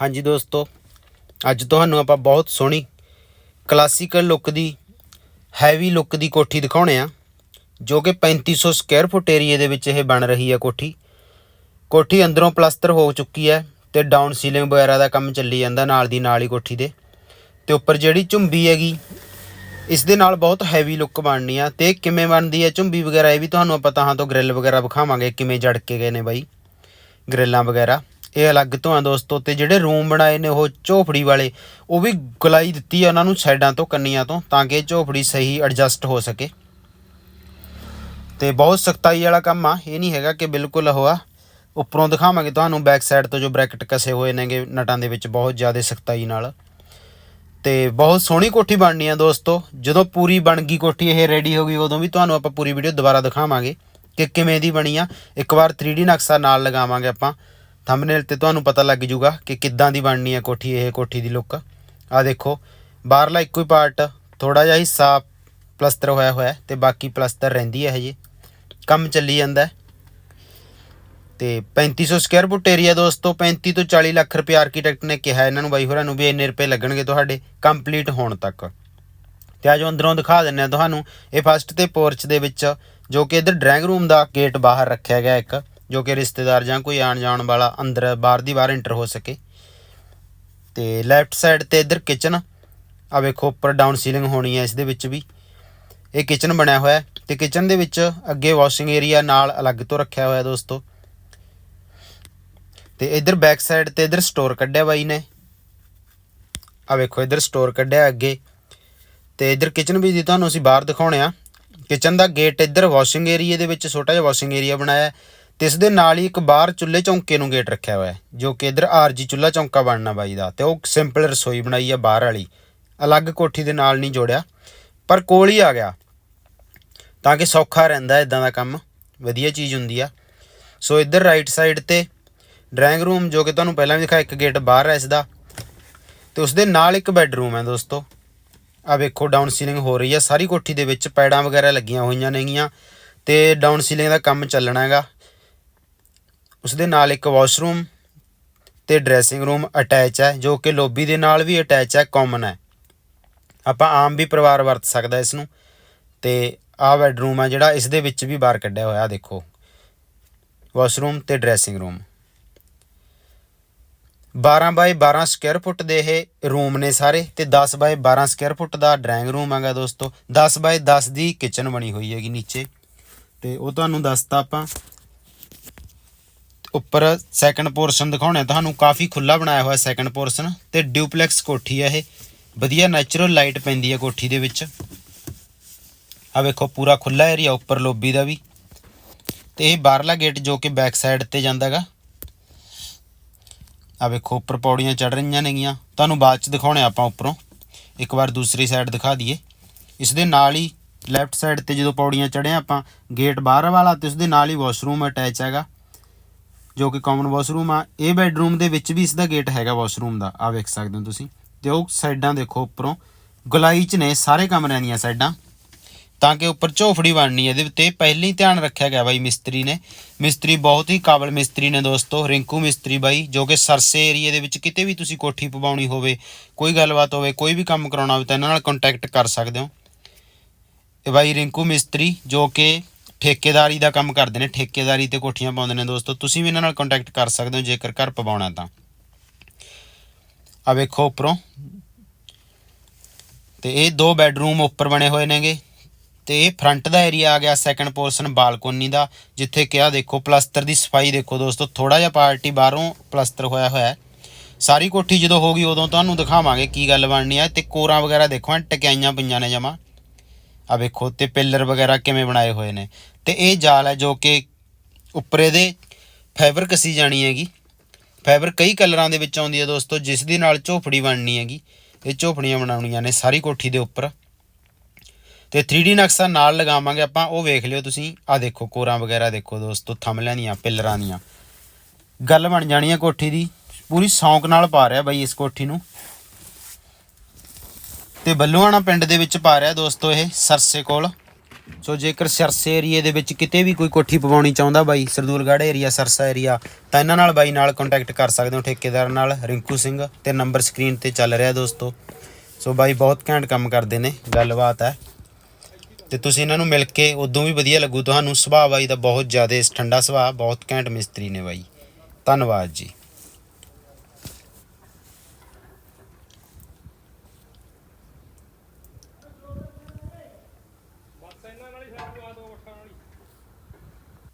ਹਾਂਜੀ ਦੋਸਤੋ, ਅੱਜ ਤੁਹਾਨੂੰ ਆਪਾਂ ਬਹੁਤ ਸੋਹਣੀ ਕਲਾਸੀਕਲ ਲੁੱਕ ਦੀ ਹੈਵੀ ਲੁੱਕ ਦੀ ਕੋਠੀ ਦਿਖਾਉਣੇ ਆ, ਜੋ ਕਿ 3500 ਸਕੁਅਰ ਫੁੱਟ ਏਰੀਏ ਦੇ ਵਿੱਚ ਇਹ ਬਣ ਰਹੀ ਹੈ ਕੋਠੀ। ਕੋਠੀ ਅੰਦਰੋਂ ਪਲਸਤਰ ਹੋ ਚੁੱਕੀ ਹੈ ਤੇ ਡਾਊਨ ਸੀਲਿੰਗ ਵਗੈਰਾ ਦਾ ਕੰਮ ਚੱਲੀ ਜਾਂਦਾ ਨਾਲ ਦੀ ਨਾਲ ਹੀ ਕੋਠੀ ਦੇ। ਤੇ ਉੱਪਰ ਜਿਹੜੀ ਝੁੰਬੀ ਹੈਗੀ, ਇਸ ਦੇ ਨਾਲ ਬਹੁਤ ਹੈਵੀ ਲੁੱਕ ਬਣਨੀ ਆ। ਤੇ ਕਿਵੇਂ ਬਣਦੀ ਹੈ ਝੁੰਬੀ ਵਗੈਰਾ ਇਹ ਵੀ ਤੁਹਾਨੂੰ ਆਪਾਂ ਤਾਂ ਤੋਂ ਗ੍ਰਿਲ ਵਗੈਰਾ ਵਿਖਾਵਾਂਗੇ, ਕਿਵੇਂ ਜੜ ਕੇ ਗਏ ਨੇ ਬਾਈ ਗ੍ਰਿਲਾਂ ਵਗੈਰਾ। ਇਹ ਅਲੱਗ ਤੋਂ ਆ ਦੋਸਤੋ, ਤੇ ਜਿਹੜੇ ਰੂਮ ਬਣਾਏ ਨੇ ਉਹ ਝੋਪੜੀ ਵਾਲੇ, ਉਹ ਵੀ ਗਲਾਈ ਦਿੱਤੀ ਆ ਉਹਨਾਂ ਨੂੰ ਸਾਈਡਾਂ ਤੋਂ, ਕੰਨੀਆਂ ਤੋਂ, ਤਾਂ ਕਿ ਝੋਪੜੀ ਸਹੀ ਐਡਜਸਟ ਹੋ ਸਕੇ। ਤੇ ਬਹੁਤ ਸਖਤਾਈ ਵਾਲਾ ਕੰਮ ਆ, ਇਹ ਨਹੀਂ ਹੈਗਾ ਕਿ ਬਿਲਕੁਲ ਉਹ ਆ। ਉੱਪਰੋਂ ਦਿਖਾਵਾਂਗੇ ਤੁਹਾਨੂੰ ਬੈਕ ਸਾਈਡ ਤੋਂ ਜੋ ਬ੍ਰੈਕਟ ਕਸੇ ਹੋਏ ਨੇਗੇ ਨਟਾਂ ਦੇ ਵਿੱਚ, ਬਹੁਤ ਜ਼ਿਆਦਾ ਸਖਤਾਈ ਨਾਲ। ਤੇ ਬਹੁਤ ਸੋਹਣੀ ਕੋਠੀ ਬਣਨੀ ਆ ਦੋਸਤੋ, ਜਦੋਂ ਪੂਰੀ ਬਣ ਗਈ ਕੋਠੀ, ਇਹ ਰੈਡੀ ਹੋ ਗਈ, ਉਦੋਂ ਵੀ ਤੁਹਾਨੂੰ ਆਪਾਂ ਪੂਰੀ ਵੀਡੀਓ ਦੁਬਾਰਾ ਦਿਖਾਵਾਂਗੇ ਕਿ ਕਿਵੇਂ ਦੀ ਬਣੀ ਆ। ਇੱਕ ਵਾਰ 3D ਨਕਸ਼ਾ ਨਾਲ ਲਗਾਵਾਂਗੇ ਆਪਾਂ। ਥੰਬਨੇਲ ਤੇ ਤੁਹਾਨੂੰ ਪਤਾ ਲੱਗ ਜੂਗਾ ਕਿ ਕਿੱਦਾਂ ਦੀ ਬਣਨੀ ਹੈ ਕੋਠੀ, ਇਹ ਕੋਠੀ ਦੀ ਲੁੱਕ ਆ ਦੇਖੋ, ਬਾਹਰਲਾ ਇੱਕੋ ਹੀ ਪਾਰਟ ਥੋੜਾ ਜਿਹਾ ਹਿੱਸਾ ਪਲਸਤਰ ਹੋਇਆ ਹੋਇਆ ਹੈ ਤੇ ਬਾਕੀ ਪਲਸਤਰ ਰਹਿੰਦੀ ਹੈ ਹਜੇ ਕੰਮ ਚੱਲੀ ਜਾਂਦਾ ਹੈ। ਤੇ 3500 ਸਕੁਅਰ ਫੁੱਟ ਏਰੀਆ ਦੋਸਤੋ 35 ਤੋਂ 40 ਲੱਖ ਰੁਪਏ ਆਰਕੀਟੈਕਟ ਨੇ ਕਿਹਾ ਇਹਨਾਂ ਨੂੰ ਬਾਈ ਹੋਰਾਂ ਨੂੰ ਵੀ ਇੰਨੇ ਰੁਪਏ ਲੱਗਣਗੇ ਤੁਹਾਡੇ ਕੰਪਲੀਟ ਹੋਣ ਤੱਕ। ਤੇ ਆਜੋ ਅੰਦਰੋਂ ਦਿਖਾ ਦਿੰਨੇ ਆ ਤੁਹਾਨੂੰ, ਇਹ ਫਸਟ ਤੇ ਪੋਰਚ ਦੇ ਵਿੱਚ, ਜੋ ਕਿ ਇਧਰ ਡਰਾਇੰਗ ਰੂਮ ਦਾ ਗੇਟ ਬਾਹਰ ਰੱਖਿਆ ਗਿਆ ਇੱਕ। ਜੋ ਕਿ ਰਿਸ਼ਤੇਦਾਰ ਜਾਂ ਕੋਈ ਆਣ ਜਾਣ ਵਾਲਾ ਅੰਦਰ ਬਾਹਰ ਦੀ ਬਾਹਰ ਐਂਟਰ ਹੋ ਸਕੇ। ਤੇ ਲੈਫਟ ਸਾਈਡ ਤੇ ਇਧਰ ਕਿਚਨ ਆ ਵੇਖੋ ਉੱਪਰ ਡਾਊਨ ਸੀਲਿੰਗ ਹੋਣੀ ਹੈ ਇਸ ਦੇ ਵਿੱਚ ਵੀ। ਇਹ ਕਿਚਨ ਬਣਿਆ ਹੋਇਆ ਹੈ ਤੇ ਕਿਚਨ ਦੇ ਵਿੱਚ ਅੱਗੇ ਵਾਸ਼ਿੰਗ ਏਰੀਆ ਨਾਲ ਅਲੱਗ ਤੋਂ ਰੱਖਿਆ ਹੋਇਆ ਦੋਸਤੋ। ਤੇ ਇਧਰ ਬੈਕ ਸਾਈਡ ਤੇ ਇਧਰ ਸਟੋਰ ਕੱਢਿਆ ਬਾਈ ਨੇ। ਆ ਵੇਖੋ ਇਧਰ ਸਟੋਰ ਕੱਢਿਆ ਅੱਗੇ। ਤੇ ਇਧਰ ਕਿਚਨ ਵੀ ਦੀ ਤੁਹਾਨੂੰ ਅਸੀਂ ਬਾਹਰ ਦਿਖਾਉਣੇ ਆ। ਕਿਚਨ ਦਾ ਗੇਟ ਇਧਰ ਵਾਸ਼ਿੰਗ ਏਰੀਆ ਦੇ ਵਿੱਚ ਛੋਟਾ ਜਿਹਾ ਵਾਸ਼ਿੰਗ ਏਰੀਆ ਬਣਾਇਆ ਤੇ ਇਸ ਦੇ ਨਾਲ ਹੀ ਇੱਕ ਬਾਹਰ ਚੁੱਲ੍ਹੇ ਚੌਂਕੇ ਨੂੰ ਗੇਟ ਰੱਖਿਆ ਹੋਇਆ ਹੈ, ਜੋ ਕਿ ਇਧਰ ਆਰਜੀ ਚੁੱਲ੍ਹਾ ਚੌਂਕਾ ਬਣਨਾ ਬਾਈ ਦਾ, ਤੇ ਉਹ ਸਿੰਪਲ ਰਸੋਈ ਬਣਾਈ ਆ ਬਾਹਰ ਵਾਲੀ। ਅਲੱਗ ਕੋਠੀ ਦੇ ਨਾਲ ਨਹੀਂ ਜੋੜਿਆ, ਪਰ ਕੋਲ ਹੀ ਆ ਗਿਆ। ਤਾਂ ਕਿ ਸੌਖਾ ਰਹਿੰਦਾ ਇਦਾਂ ਦਾ ਕੰਮ, ਵਧੀਆ ਚੀਜ਼ ਹੁੰਦੀ ਆ। ਸੋ ਇਧਰ ਰਾਈਟ ਸਾਈਡ ਤੇ ਡਰਾਇੰਗ ਰੂਮ ਜੋ ਕਿ ਤੁਹਾਨੂੰ ਪਹਿਲਾਂ ਵੀ ਦਿਖਾਇਆ, ਇੱਕ ਗੇਟ ਬਾਹਰ ਹੈ ਇਸ ਦਾ ਤੇ ਉਸ ਦੇ ਨਾਲ ਇੱਕ ਬੈੱਡਰੂਮ ਹੈ ਦੋਸਤੋ। ਆ ਵੇਖੋ ਡਾਊਨ ਸੀਲਿੰਗ ਹੋ ਰਹੀ ਹੈ ਸਾਰੀ ਕੋਠੀ ਦੇ ਵਿੱਚ ਪੈੜਾਂ ਵਗੈਰਾ ਲੱਗੀਆਂ ਹੋਈਆਂ ਨੇਗੀਆਂ, ਤੇ ਡਾਊਨ ਸੀਲਿੰਗ ਦਾ ਕੰਮ ਚੱਲਣਾ ਹੈਗਾ। ਉਸ ਦੇ ਨਾਲ ਇੱਕ ਵਾਸ਼ਰੂਮ ਤੇ ਡਰੈਸਿੰਗ ਰੂਮ ਅਟੈਚ ਹੈ, ਜੋ ਕਿ ਲੋਬੀ ਦੇ ਨਾਲ ਵੀ ਅਟੈਚ ਹੈ ਕਾਮਨ ਹੈ। ਆਪਾਂ ਆਮ ਵੀ ਪਰਿਵਾਰ ਵਰਤ ਸਕਦਾ ਇਸ ਨੂੰ ਤੇ ਆਹ ਬੈਡਰੂਮ ਹੈ ਜਿਹੜਾ ਇਸ ਦੇ ਵਿੱਚ ਵੀ ਬਾਹਰ ਕੱਢਿਆ ਹੋਇਆ ਦੇਖੋ। ਵਾਸ਼ਰੂਮ ਤੇ dressing room. 12 by 12 square foot ਦੇ ਇਹ ਰੂਮ ਨੇ ਸਾਰੇ ਤੇ 10 ਬਾਈ 12 ਸਕੁਅਰ ਫੁੱਟ ਦਾ ਡਰਾਇੰਗ ਰੂਮ ਹੈਗਾ ਦੋਸਤੋ। 10 ਬਾਈ 10 ਦੀ ਕਿਚਨ ਬਣੀ ਹੋਈ ਹੈਗੀ ਨੀਚੇ। ਤੇ ਉਹ ਤੁਹਾਨੂੰ ਦੱਸਤਾ ਆਪਾਂ ਉੱਪਰ ਸੈਕੰਡ ਪੋਰਸ਼ਨ ਦਿਖਾਉਣਾ ਤੁਹਾਨੂੰ ਕਾਫੀ ਖੁੱਲਾ ਬਣਾਇਆ ਹੋਇਆ ਸੈਕੰਡ ਪੋਰਸ਼ਨ ਤੇ ਡਿਊਪਲੈਕਸ ਕੋਠੀ ਹੈ ਇਹ। ਵਧੀਆ ਨੈਚੁਰਲ ਲਾਈਟ ਪੈਂਦੀ ਹੈ ਕੋਠੀ ਦੇ ਵਿੱਚ। ਆ ਵੇਖੋ, ਪੂਰਾ ਖੁੱਲਾ ਏਰੀਆ ਉੱਪਰ ਲੋਬੀ ਦਾ ਵੀ। ਤੇ ਇਹ ਬਾਹਰਲਾ ਗੇਟ ਜੋ ਕਿ ਬੈਕ ਸਾਈਡ ਤੇ ਜਾਂਦਾਗਾ ਆ ਵੇਖੋ, ਉੱਪਰ ਪੌੜੀਆਂ ਚੜ ਰਹੀਆਂ ਨੇਗੀਆਂ। ਤੁਹਾਨੂੰ ਬਾਅਦ ਚ ਦਿਖਾਉਣੇ ਆਪਾਂ ਉੱਪਰੋਂ। ਇੱਕ ਵਾਰ ਦੂਸਰੀ ਸਾਈਡ ਦਿਖਾ ਦਈਏ। ਇਸ ਦੇ ਨਾਲ ਹੀ ਲੈਫਟ ਸਾਈਡ ਤੇ ਜਦੋਂ ਪੌੜੀਆਂ ਚੜ੍ਹੇ ਆਪਾਂ ਗੇਟ ਬਾਹਰ ਵਾਲਾ ਤੇ ਉਸ ਦੇ ਨਾਲ ਹੀ ਵਾਸ਼ਰੂਮ ਅਟੈਚ ਹੈਗਾ। ਜੋ ਕਿ ਕਾਮਨ ਵਾਸ਼ਰੂਮ ਆ, ਇਹ ਬੈਡਰੂਮ ਦੇ ਵਿੱਚ ਵੀ ਇਸ ਦਾ ਗੇਟ ਹੈਗਾ ਵਾਸ਼ਰੂਮ ਦਾ। ਆ ਵੇਖ ਸਕਦੇ ਹੋ ਤੁਸੀਂ। ਤੇ ਉਹ ਸਾਈਡਾਂ ਦੇਖੋ ਉੱਪਰੋਂ। ਗੁਲਾਈ ਚ ਨੇ ਸਾਰੇ ਕਮਰਿਆਂ ਦੀਆਂ ਸਾਈਡਾਂ ਤਾਂ ਕਿ ਉੱਪਰ ਝੋਫੜੀ ਬਣਨੀ ਇਹਦੇ ਉੱਤੇ। ਪਹਿਲਾਂ ਹੀ ਧਿਆਨ ਰੱਖਿਆ ਗਿਆ ਬਾਈ ਮਿਸਤਰੀ ਨੇ। ਮਿਸਤਰੀ ਬਹੁਤ ਹੀ ਕਾਬਲ ਮਿਸਤਰੀ ਨੇ ਦੋਸਤੋ। ਰਿੰਕੂ ਮਿਸਤਰੀ ਬਾਈ, ਜੋ ਕਿ ਸਰਸੇ ਏਰੀਏ ਦੇ ਵਿੱਚ ਕਿਤੇ ਵੀ ਤੁਸੀਂ ਕੋਠੀ ਪਵਾਉਣੀ ਹੋਵੇ, ਕੋਈ ਗੱਲਬਾਤ ਹੋਵੇ, ਕੋਈ ਵੀ ਕੰਮ ਕਰਾਉਣਾ ਹੋਵੇ ਤਾਂ ਇਹਨਾਂ ਨਾਲ ਕੰਟੈਕਟ ਕਰ ਸਕਦੇ ਹੋ। ਇਹ ਬਾਈ ਰਿੰਕੂ ਮਿਸਤਰੀ, ਜੋ ਕਿ ਠੇਕੇਦਾਰੀ ਦਾ ਕੰਮ ਕਰਦੇ ਨੇ, ਠੇਕੇਦਾਰੀ ਤੇ ਕੋਠੀਆਂ ਪਾਉਂਦੇ ਨੇ ਦੋਸਤੋ, ਤੁਸੀਂ ਵੀ ਇਹਨਾਂ ਨਾਲ ਕੰਟੈਕਟ ਕਰ ਸਕਦੇ ਹੋ ਜੇਕਰ ਘਰ ਪਵਾਉਣਾ ਤਾਂ। ਆ ਵੇਖੋ ਉੱਪਰੋਂ। ਤੇ ਇਹ ਦੋ ਬੈੱਡਰੂਮ ਉੱਪਰ ਬਣੇ ਹੋਏ ਨੇਗੇ। ਤੇ ਇਹ ਫਰੰਟ ਦਾ ਏਰੀਆ ਆ ਗਿਆ ਸੈਕੰਡ ਪੋਰਸ਼ਨ ਬਾਲਕੋਨੀ ਦਾ, ਜਿੱਥੇ ਕਿਹਾ ਦੇਖੋ, ਪਲਸਤਰ ਦੀ ਸਫ਼ਾਈ ਦੇਖੋ ਦੋਸਤੋ ਥੋੜਾ ਜਿਹਾ ਪਾਰਟੀ ਬਾਹਰੋਂ ਪਲਸਤਰ ਹੋਇਆ ਹੋਇਆ ਸਾਰੀ ਕੋਠੀ ਜਦੋਂ ਹੋਗੀ ਉਦੋਂ ਤੁਹਾਨੂੰ ਦਿਖਾਵਾਂਗੇ ਕੀ ਗੱਲ ਬਣਨੀ ਆ। ਤੇ ਕੋਰਾਂ ਵਗੈਰਾ ਦੇਖੋ, ਐਂ ਟਕਿਆਈਆਂ ਪਈਆਂ ਨੇ ਜਮਾ। ਆ ਵੇਖੋ, ਤੇ ਪਿੱਲਰ ਵਗੈਰਾ ਕਿਵੇਂ ਬਣਾਏ ਹੋਏ ਨੇ। ਤੇ ਇਹ ਜਾਲ ਹੈ ਜੋ ਕਿ ਉੱਪਰੇ ਦੇ ਫਾਈਬਰ ਕਸੀ ਜਾਣੀ ਹੈਗੀ। ਫਾਈਬਰ ਕਈ ਕਲਰਾਂ ਦੇ ਵਿੱਚ ਆਉਂਦੀ ਹੈ ਦੋਸਤੋ, ਜਿਸ ਦੇ ਨਾਲ ਝੋਪੜੀ ਬਣਨੀ ਹੈਗੀ। ਇਹ ਝੋਪੜੀਆਂ ਬਣਾਉਣੀਆਂ ਨੇ ਸਾਰੀ ਕੋਠੀ ਦੇ ਉੱਪਰ। ਤੇ 3D ਨਕਸ਼ਾ ਨਾਲ ਲਗਾਵਾਂਗੇ ਆਪਾਂ, ਉਹ ਵੇਖ ਲਿਓ ਤੁਸੀਂ। ਆ ਦੇਖੋ, ਕੋਰਾਂ ਵਗੈਰਾ ਦੇਖੋ ਦੋਸਤੋ, ਥੰਮਲਿਆਂ ਦੀਆਂ, ਪਿੱਲਰਾਂ ਦੀਆਂ। ਗੱਲ ਬਣ ਜਾਣੀ ਹੈ ਕੋਠੀ ਦੀ। ਪੂਰੀ ਸ਼ੌਂਕ ਨਾਲ ਪਾ ਰਿਹਾ ਬਾਈ ਇਸ ਕੋਠੀ ਨੂੰ। ਤੇ ਬੱਲੂਆਣਾ ਪਿੰਡ ਦੇ ਵਿੱਚ ਪਾ ਰਿਹਾ ਦੋਸਤੋ ਇਹ ਸਰਸੇ ਕੋਲ। ਸੋ ਜੇਕਰ ਸਰਸੇ ਏਰੀਏ ਦੇ ਵਿੱਚ ਕਿਤੇ ਵੀ ਕੋਈ ਕੋਠੀ ਪਵਾਉਣੀ ਚਾਹੁੰਦਾ ਬਾਈ, ਸਰਦੂਲਗੜ੍ਹ ਏਰੀਆ, ਸਰਸਾ ਏਰੀਆ, ਤਾਂ ਇਹਨਾਂ ਨਾਲ ਬਾਈ ਨਾਲ ਕੰਟੈਕਟ ਕਰ ਸਕਦੇ ਹੋ ਠੇਕੇਦਾਰ ਨਾਲ, ਰਿੰਕੂ ਸਿੰਘ ਤੇ ਨੰਬਰ ਸਕਰੀਨ ਤੇ ਚੱਲ ਰਿਹਾ ਦੋਸਤੋ। ਸੋ ਬਾਈ ਬਹੁਤ ਘੈਂਟ ਕੰਮ ਕਰਦੇ ਨੇ, ਗੱਲਬਾਤ ਹੈ। ਤੇ ਤੁਸੀਂ ਇਹਨਾਂ ਨੂੰ ਮਿਲ ਕੇ ਉਦੋਂ ਵੀ ਵਧੀਆ ਲੱਗੂ, ਤੁਹਾਨੂੰ ਸੁਭਾਅ ਬਾਈ ਦਾ ਬਹੁਤ ਜ਼ਿਆਦਾ ਠੰਡਾ ਸੁਭਾਅ, ਬਹੁਤ ਘੈਂਟ ਮਿਸਤਰੀ ਨੇ ਬਾਈ। ਧੰਨਵਾਦ ਜੀ।